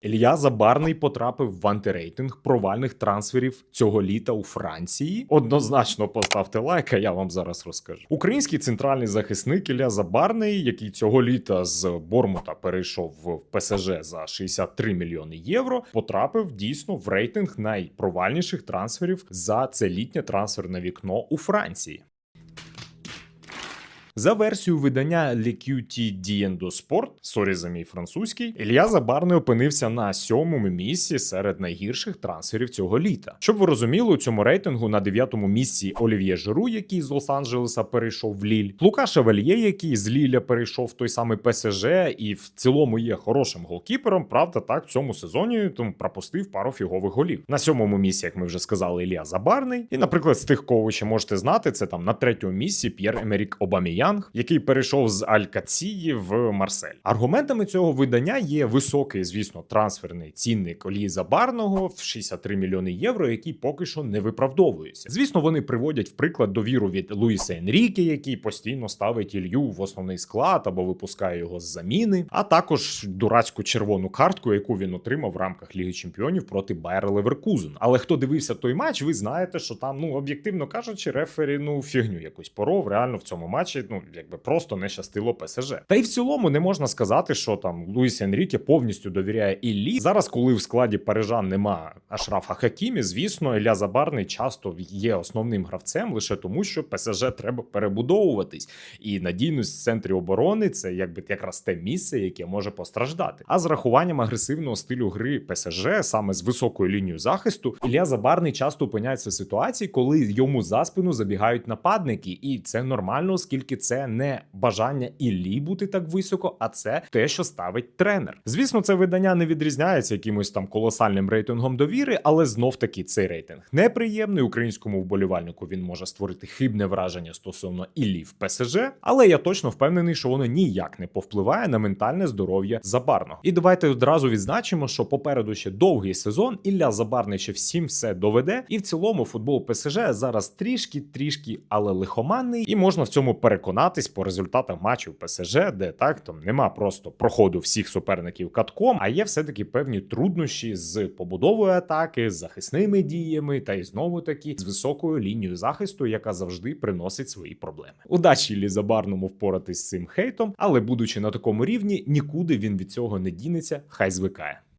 Ілья Забарний потрапив в антирейтинг провальних трансферів цього літа у Франції. Однозначно поставте лайк, а я вам зараз розкажу. Український центральний захисник Ілля Забарний, який цього літа з Бормута перейшов в ПСЖ за 63 мільйони євро, потрапив дійсно в рейтинг найпровальніших трансферів за це літнє трансферне вікно у Франції. За версією видання L'Equity Diendo Sport, сорі за мій французький, Ілья Забарний опинився на сьомому місці серед найгірших трансферів цього літа. Щоб ви розуміли, у цьому рейтингу на дев'ятому місці Олів'є Жиру, який з Лос-Анджелеса перейшов в Ліль, Лука Шевельє, який з Ліля перейшов в той самий ПСЖ, і в цілому є хорошим голкіпером. Правда, так в цьому сезоні тому пропустив пару фігових голів. На сьомому місці, як ми вже сказали, Ілля Забарний. І, наприклад, з тих, кого ви ще можете знати, це там на третьому місці П'єр Емерік Обаміян. який перейшов з Алькації в Марсель. Аргументами цього видання є високий, звісно, трансферний цінник Олії Забарного в 63 мільйони євро, який поки що не виправдовується. Звісно, вони приводять в приклад довіру від Луїса Енріке, який постійно ставить Ілью в основний склад або випускає його з заміни, а також дурацьку червону картку, яку він отримав в рамках Ліги Чемпіонів проти Байер Леверкузен. Але хто дивився той матч, ви знаєте, що там, ну об'єктивно кажучи, рефері ну фігню якусь поров. Реально в цьому матчі, ну якби просто не щастило ПСЖ. Та й в цілому не можна сказати, що там Луїс Енріке повністю довіряє Іллі. Зараз, коли в складі парижан нема Ашрафа Хакімі, звісно, Ілля Забарний часто є основним гравцем лише тому, що ПСЖ треба перебудовуватись, і надійність в центрі оборони це якби якраз те місце, яке може постраждати. А з рахуванням агресивного стилю гри ПСЖ, саме з високою лінією захисту, Ілля Забарний часто опиняється в ситуації, коли йому за спину забігають нападники, і це нормально, оскільки це не бажання Іллі бути так високо, а це те, що ставить тренер. Звісно, це видання не відрізняється якимось там колосальним рейтингом довіри, але знов таки цей рейтинг неприємний. Українському вболівальнику він може створити хибне враження стосовно Іллі в ПСЖ, але я точно впевнений, що воно ніяк не повпливає на ментальне здоров'я Забарного. І давайте одразу відзначимо, що попереду ще довгий сезон. Ілля Забарний ще всім все доведе, і в цілому футбол ПСЖ зараз трішки, трішки, але лихоманний, і можна в цьому переконатись по результатах матчів ПСЖ, де так там нема просто проходу всіх суперників катком, а є все-таки певні труднощі з побудовою атаки, з захисними діями, та й знову таки з високою лінією захисту, яка завжди приносить свої проблеми. Удачі Іллі Забарному впоратись з цим хейтом, але будучи на такому рівні, нікуди він від цього не дінеться, хай звикає.